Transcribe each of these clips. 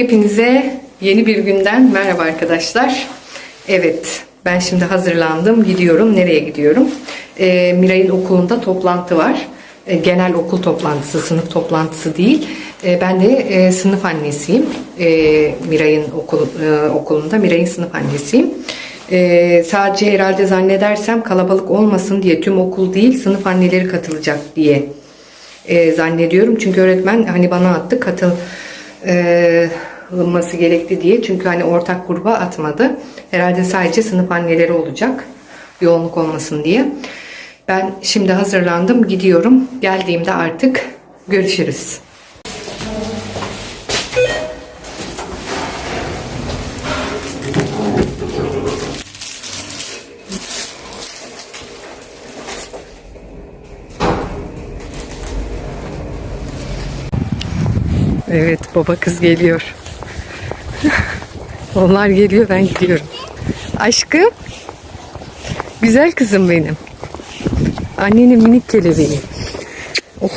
Hepinize yeni bir günden merhaba arkadaşlar. Evet, ben şimdi hazırlandım, gidiyorum. Nereye gidiyorum? Ee, Miray'ın okulunda toplantı var. Ee, genel okul toplantısı, sınıf toplantısı değil. Ee, ben de e, sınıf annesiyim. Ee, Miray'ın okul, e, okulunda, Miray'ın sınıf annesiyim. Ee, sadece herhalde zannedersem kalabalık olmasın diye tüm okul değil, sınıf anneleri katılacak diye e, zannediyorum. Çünkü öğretmen hani bana attı katıl e, alınması gerekti diye. Çünkü hani ortak gruba atmadı. Herhalde sadece sınıf anneleri olacak. Yoğunluk olmasın diye. Ben şimdi hazırlandım. Gidiyorum. Geldiğimde artık görüşürüz. Evet baba kız geliyor. Onlar geliyor ben gidiyorum. Aşkım. Güzel kızım benim. Annenin minik kelebeği. Oh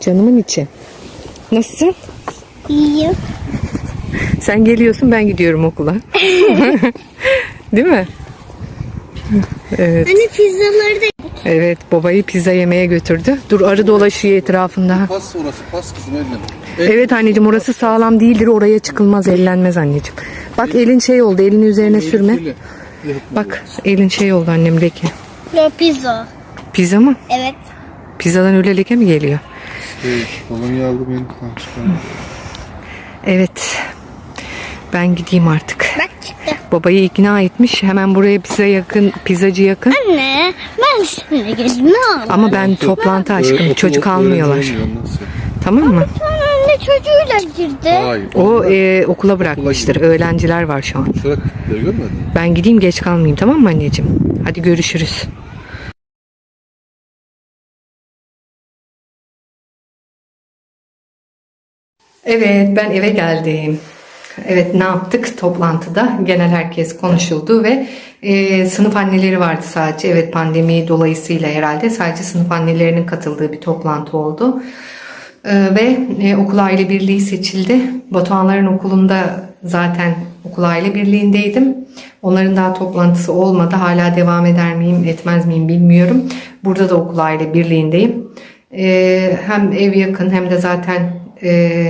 canımın içi. Nasılsın? İyiyim. Sen geliyorsun ben gidiyorum okula. Değil mi? Evet. Anne pizzaları da Evet babayı pizza yemeye götürdü. Dur arı dolaşıyor etrafında. Pas orası pas kızım elden. Evet anneciğim orası sağlam değildir. Oraya çıkılmaz ellenmez anneciğim. Bak elin şey oldu elin üzerine sürme. Bak elin şey oldu annem leke. ya pizza. Pizza mı? Evet. Pizzadan öyle leke mi geliyor? Şey, kolonya aldı beni tam. Evet. Ben gideyim artık. Bak çıktı. Babayı ikna etmiş. Hemen buraya pizza yakın, pizzacı yakın. Anne ben seninle geldim. Ne yapayım? Ama ben toplantı aşkım. Okul- Çocuk okul almıyorlar. öğrenci olmuyor, Nasıl? Tamam mı? Çocuğuyla girdi. Hayır. O e, okula bırakmıştır. gidiyor. Öğrenciler var şu an. Görmedin mi? Ben gideyim geç kalmayayım tamam mı anneciğim? Hadi görüşürüz. Evet ben eve geldim. Evet ne yaptık toplantıda genel herkes konuşuldu ve e, sınıf anneleri vardı sadece. Evet pandemi dolayısıyla herhalde sadece sınıf annelerinin katıldığı bir toplantı oldu. E, ve e, okul aile birliği seçildi. Batuhanların okulunda zaten okul aile birliğindeydim. Onların daha toplantısı olmadı. Hala devam eder miyim etmez miyim bilmiyorum. Burada da okul aile birliğindeyim. E, hem ev yakın hem de zaten e,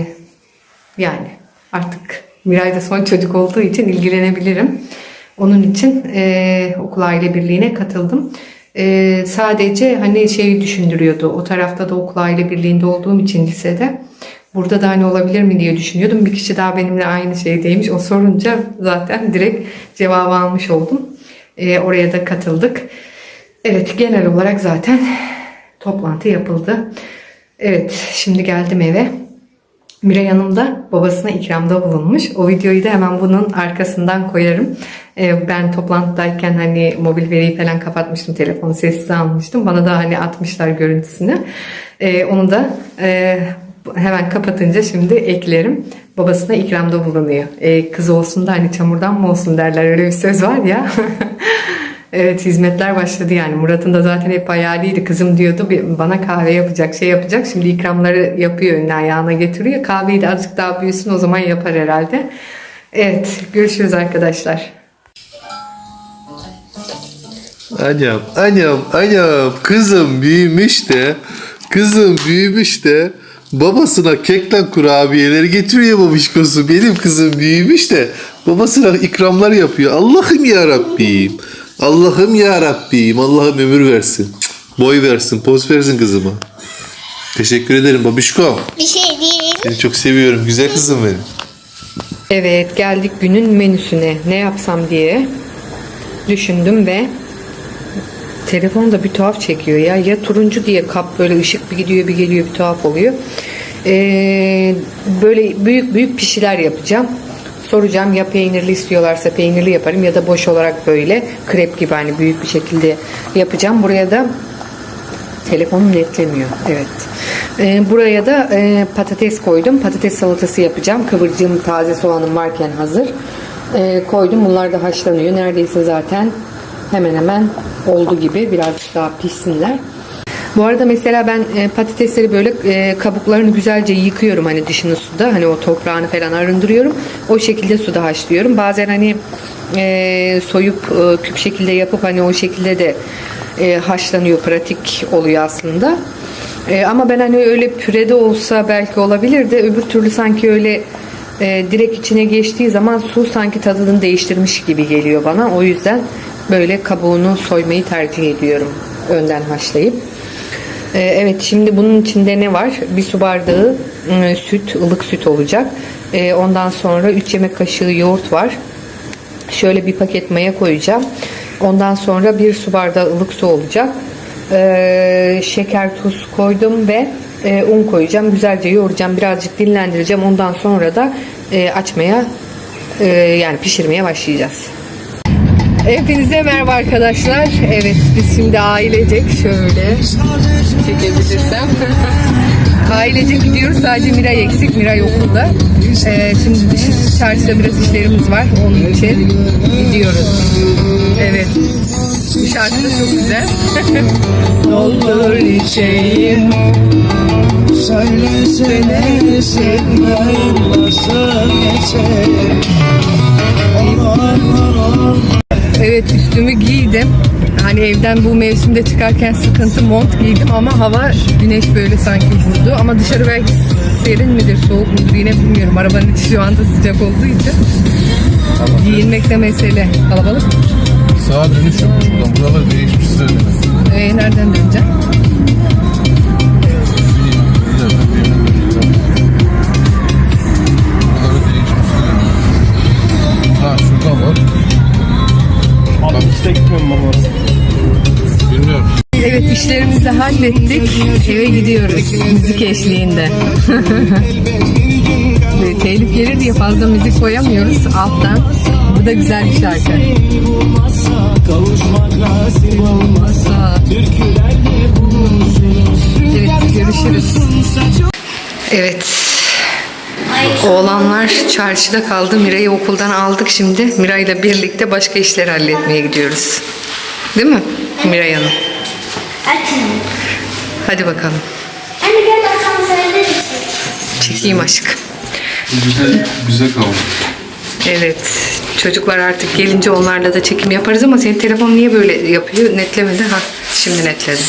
yani artık Miray da son çocuk olduğu için ilgilenebilirim. Onun için e, okul aile birliğine katıldım. E, sadece hani şeyi düşündürüyordu. O tarafta da okul aile birliğinde olduğum için lisede. Burada da hani olabilir mi diye düşünüyordum. Bir kişi daha benimle aynı şeydeymiş. O sorunca zaten direkt cevabı almış oldum. E, oraya da katıldık. Evet genel olarak zaten toplantı yapıldı. Evet şimdi geldim eve. Miray Hanım da babasına ikramda bulunmuş. O videoyu da hemen bunun arkasından koyarım. Ee, ben toplantıdayken hani mobil veriyi falan kapatmıştım. Telefonu sessiz almıştım. Bana da hani atmışlar görüntüsünü. Ee, onu da e, hemen kapatınca şimdi eklerim. Babasına ikramda bulunuyor. Ee, kız olsun da hani çamurdan mı olsun derler. Öyle bir söz var ya. Evet hizmetler başladı yani. Murat'ın da zaten hep hayaliydi. Kızım diyordu "Bir- bana kahve yapacak şey yapacak. Şimdi ikramları yapıyor önüne ayağına getiriyor. Kahveyi de azıcık daha büyüsün o zaman yapar herhalde. Evet görüşürüz arkadaşlar. Annem, annem, annem. Kızım büyümüş de, kızım büyümüş de babasına kekten kurabiyeleri getiriyor babişkosu. Benim kızım büyümüş de babasına ikramlar yapıyor. Allah'ım ya Rabbim. Allah'ım ya Rabbim. Allah'ım ömür versin. Boy versin, poz versin kızıma. Teşekkür ederim babişko. Bir şey değil. Seni çok seviyorum. Güzel kızım benim. Evet geldik günün menüsüne. Ne yapsam diye düşündüm ve telefon da bir tuhaf çekiyor ya. Ya turuncu diye kap böyle ışık bir gidiyor bir geliyor bir tuhaf oluyor. Ee, böyle büyük büyük pişiler yapacağım. Soracağım ya peynirli istiyorlarsa peynirli yaparım ya da boş olarak böyle krep gibi hani büyük bir şekilde yapacağım. Buraya da Telefonum netlemiyor. Evet. Ee, buraya da e, patates koydum. Patates salatası yapacağım. Kıvırcığım taze soğanım varken hazır. Ee, koydum. Bunlar da haşlanıyor. Neredeyse zaten hemen hemen oldu gibi. Biraz daha pişsinler. Bu arada mesela ben e, patatesleri böyle e, kabuklarını güzelce yıkıyorum hani dışını suda hani o toprağını falan arındırıyorum. O şekilde suda haşlıyorum. Bazen hani e, soyup e, küp şekilde yapıp hani o şekilde de e, haşlanıyor pratik oluyor aslında. E, ama ben hani öyle pürede olsa belki olabilir de öbür türlü sanki öyle e, direkt içine geçtiği zaman su sanki tadını değiştirmiş gibi geliyor bana. O yüzden böyle kabuğunu soymayı tercih ediyorum önden haşlayıp. E, evet şimdi bunun içinde ne var? Bir su bardağı e, süt, ılık süt olacak. E, ondan sonra 3 yemek kaşığı yoğurt var. Şöyle bir paket maya koyacağım. Ondan sonra bir su bardağı ılık su olacak. Ee, şeker, tuz koydum ve e, un koyacağım. Güzelce yoğuracağım. Birazcık dinlendireceğim. Ondan sonra da e, açmaya e, yani pişirmeye başlayacağız. Hepinize merhaba arkadaşlar. Evet biz şimdi ailecek şöyle çekebilirsem. ailecek gidiyoruz. Sadece Miray eksik. Miray okulda. Ee, şimdi dış çarşıda biraz işlerimiz var. Onun için gidiyoruz. Evet. Bu şarkı da çok güzel. ne olur içeyim. Söylesene sevmeyin nasıl geçer Evet üstümü giydim. Hani evden bu mevsimde çıkarken sıkıntı mont giydim ama hava güneş böyle sanki vurdu. Ama dışarı belki serin midir, soğuk mudur yine bilmiyorum. Arabanın içi şu anda sıcak olduğu için. Giyinmek de mesele. Kalabalık. Sağa dönüş yokmuş buradan. Buralar değişmiş söyleme. Ee, nereden döneceğim? De gitmiyorum baba Bilmiyorum. Evet işlerimizi hallettik. Eve gidiyoruz. Müzik eşliğinde. Telif gelir diye fazla müzik koyamıyoruz alttan. Bu da güzel bir şarkı. Kavuşmak nasip olmazsa Türkülerde bulursunuz Evet görüşürüz. Evet. Oğlanlar çarşıda kaldı. Miray'ı okuldan aldık şimdi. Miray'la birlikte başka işler halletmeye gidiyoruz. Değil mi Miray Hanım? Hadi bakalım. Anne gel asansörde Çekeyim aşkım. Bize, bize kaldı. Evet. Çocuklar artık gelince onlarla da çekim yaparız ama senin telefon niye böyle yapıyor? Netlemedi. Ha, şimdi netledim.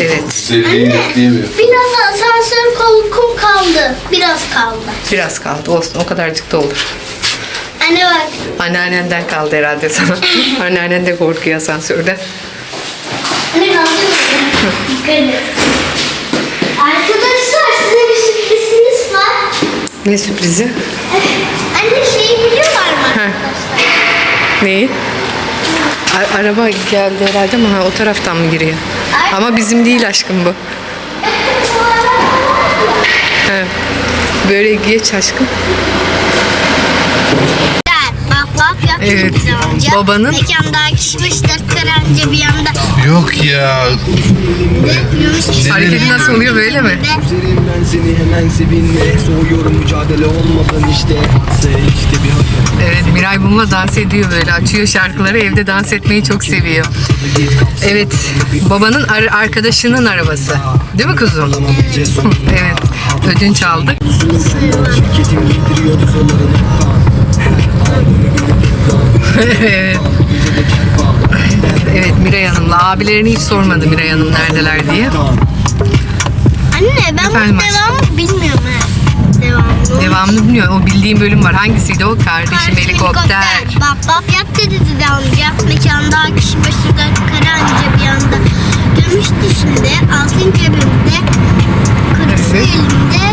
Evet. Sevdiğini bekleyemiyor. Biraz asansör korkum kaldı. Biraz kaldı. Biraz kaldı. Olsun. O kadarcık da olur. Anne bak. Anneannenden kaldı herhalde sana. Anneannen de korkuyor asansörde. Anne kaldı. Arkadaşlar size bir sürprizimiz var. Ne sürprizi? Anne şeyi biliyorlar mı Heh. arkadaşlar? Neyi? A- araba geldi herhalde ama ha, o taraftan mı giriyor? Ama bizim değil aşkım bu. Böyle geç aşkım. Bak bak yaptım Evet. bir. Babanın- Mekanda akışmışlar karınca bir anda. Yok ya. Hareketi nasıl oluyor böyle mi? Üzerim ben seni hemen sevinme Soğuyorum mücadele olmadan işte işte bir Evet Miray bununla dans ediyor böyle. Açıyor şarkıları evde dans etmeyi çok seviyor. Evet babanın ar- arkadaşının arabası. Değil mi kuzum? evet. Ödünç aldık. Evet. Evet Miray Hanım'la abilerini hiç sormadı Miray Hanım neredeler diye. Anne ben Efendim bu devamı bilmiyorum he. Devamını. Devamını bilmiyorum. O bildiğim bölüm var. Hangisiydi o? Kardeşim Karşı helikopter. Bak bak yap dedi dedi amca. Mekanda kişi başında karınca bir anda dönmüştü şimdi. Altın cebimde. Kırısı Evet. elimde.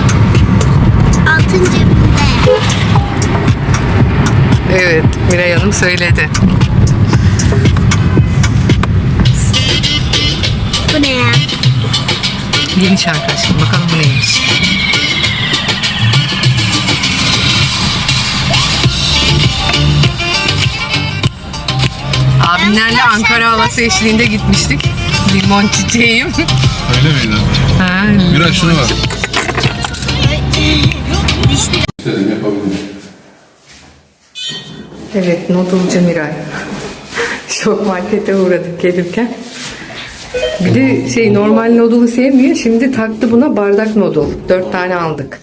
Hanım söyledi. Bu ne ya? Yeni şarkı aşkım. Bakalım bu neymiş. Abimlerle Ankara havası eşliğinde gitmiştik. Limon çiçeğim. Öyle miydi? ha, Miray şuna bak. Evet, noodle'cı Miray. Şok markete uğradık gelirken. Bir de şey normal noodle'u sevmiyor. Şimdi taktı buna bardak noodle. Dört tane aldık.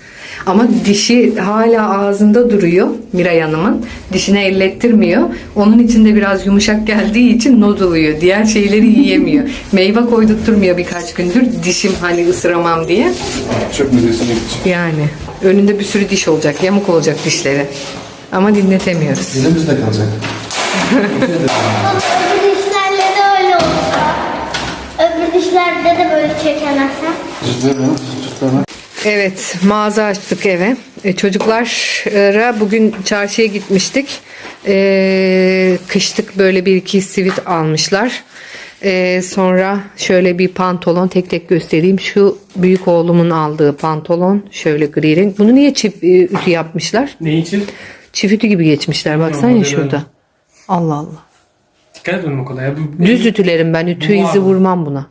Ama dişi hala ağzında duruyor Miray Hanım'ın. Dişine ellettirmiyor. Onun için de biraz yumuşak geldiği için noodle yiyor. Diğer şeyleri yiyemiyor. Meyve koydurtturmuyor birkaç gündür. Dişim hani ısıramam diye. Çöp gidecek. Yani önünde bir sürü diş olacak. Yamuk olacak dişleri. Ama dinletemiyoruz. Elimizde kalacak. Öbür dişlerle de öyle olsa. Öbür dişlerde de böyle çekemezsem. Evet mağaza açtık eve. E, çocuklara bugün çarşıya gitmiştik. E, kışlık böyle bir iki sivit almışlar. E, sonra şöyle bir pantolon tek tek göstereyim. Şu büyük oğlumun aldığı pantolon şöyle gri renk. Bunu niye çift e, ütü yapmışlar? Ne için? Çift gibi geçmişler. Baksana ya şurada. Allah Allah. Dikkat etmedim o kadar ya. Bu, Düz ütülerim ben. Ütü izi vurmam buna.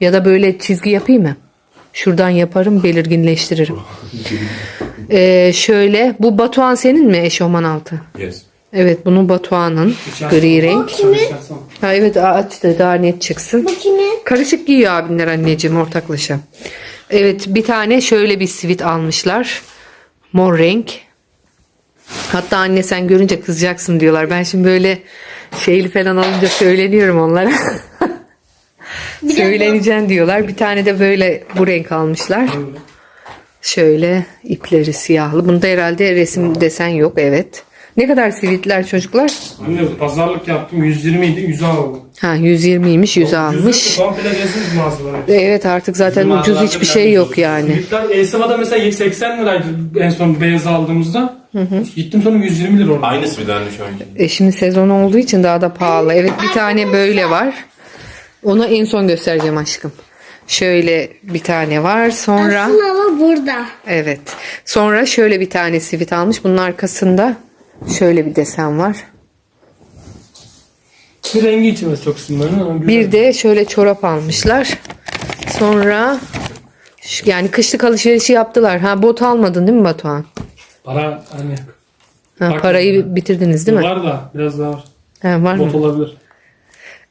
Ya da böyle çizgi yapayım mı? Şuradan yaparım belirginleştiririm. Ee, şöyle bu Batuhan senin mi eşofman altı? Yes. Evet bunun Batuhan'ın gri renk. Ha, evet aç da daha net çıksın. Bu kimin? Karışık giyiyor abinler anneciğim ortaklaşa. Evet bir tane şöyle bir sivit almışlar. Mor renk. Hatta anne sen görünce kızacaksın diyorlar. Ben şimdi böyle şeyli falan alınca söyleniyorum onlara. Söyleneceksin diyorlar. Bir tane de böyle bu renk almışlar. Şöyle ipleri siyahlı. Bunda herhalde resim desen yok evet. Ne kadar sivitler çocuklar? Anne pazarlık yaptım 120 idi 100 aldım. Ha 120'ymiş 100 almış. Komple geziniz mağazaları. Evet artık zaten Bizim ucuz mağazalarda hiçbir şey biraz yok ucuz. yani. Simitler Elseva'da mesela 80 liraydı en son beyaz aldığımızda. Gittim sonra 120 lira orada. Aynısı bir tane şu anki. E şimdi sezon olduğu için daha da pahalı. Evet bir tane böyle var. Onu en son göstereceğim aşkım. Şöyle bir tane var. Sonra Asıl hava burada. evet. Sonra şöyle bir tane sivit almış. Bunun arkasında şöyle bir desen var. Bir rengi içmesi çok sinirlerim ama güzel. Bir de şöyle çorap almışlar. Sonra şu- yani kışlık alışverişi yaptılar. Ha bot almadın değil mi Batuhan? Para hani Ha, Bak- parayı bitirdiniz değil mi? var da biraz daha var. Ha, var Bot mı? olabilir.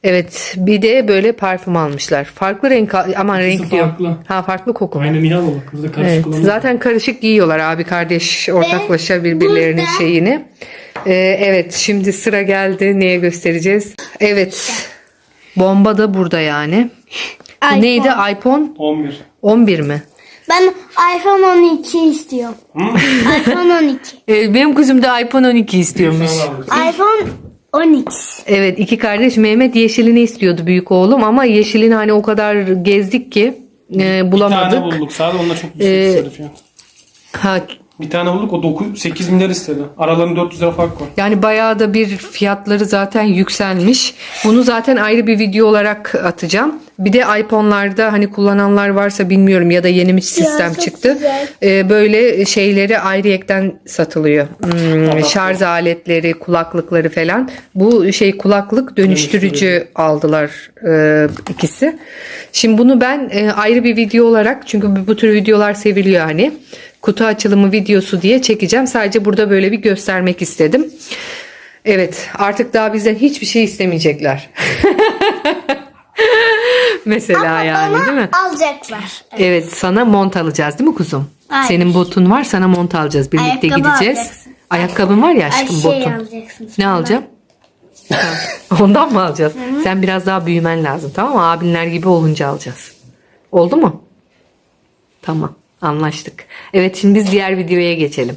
Evet bir de böyle parfüm almışlar. Farklı renk aman renk diyor. farklı. Ha farklı koku. mu? Alalım? Burada karışık Evet, zaten karışık giyiyorlar abi kardeş ortaklaşa birbirlerinin burada- şeyini. Ee, evet şimdi sıra geldi neye göstereceğiz? Evet bomba da burada yani. Bu iPhone. Neydi iPhone 11. 11 mi? Ben iPhone 12 istiyorum. iPhone 12. Ee, benim kızım da iPhone 12 istiyormuş. İPhone 12. Evet iki kardeş Mehmet yeşilini istiyordu büyük oğlum ama yeşilini hani o kadar gezdik ki e, Bir tane bulamadık. bulduk. Sadece onda çok yüksek Ee. Ha, Bir tane bulduk o 9, 8 milyar istedi. Aralarında 400 lira fark var. Yani bayağı da bir fiyatları zaten yükselmiş. Bunu zaten ayrı bir video olarak atacağım. Bir de iPhone'larda hani kullananlar varsa bilmiyorum ya da yeni bir sistem çok çıktı. Ee, böyle şeyleri ayrıyetten satılıyor. Hmm, şarj aletleri, kulaklıkları falan. Bu şey kulaklık dönüştürücü aldılar e, ikisi. Şimdi bunu ben e, ayrı bir video olarak çünkü bu- bu tür videolar seviliyor hani. Kutu açılımı videosu diye çekeceğim. Sadece burada böyle bir göstermek istedim. Evet artık daha bizden hiçbir şey istemeyecekler. Mesela yani değil mi? Alacaklar. Evet sana mont alacağız değil mi kuzum? Hayır. Senin botun var sana mont alacağız. Birlikte Ayakkabı gideceğiz. alacaksın. Ayakkabın var ya Ay aşkım şey botun. alacaksın. Ne alacağım? Ha, Ondan mı alacağız? Sen biraz daha büyümen lazım tamam mı? Abinler gibi olunca alacağız. Oldu mu? Tamam anlaştık. Evet şimdi biz diğer videoya geçelim.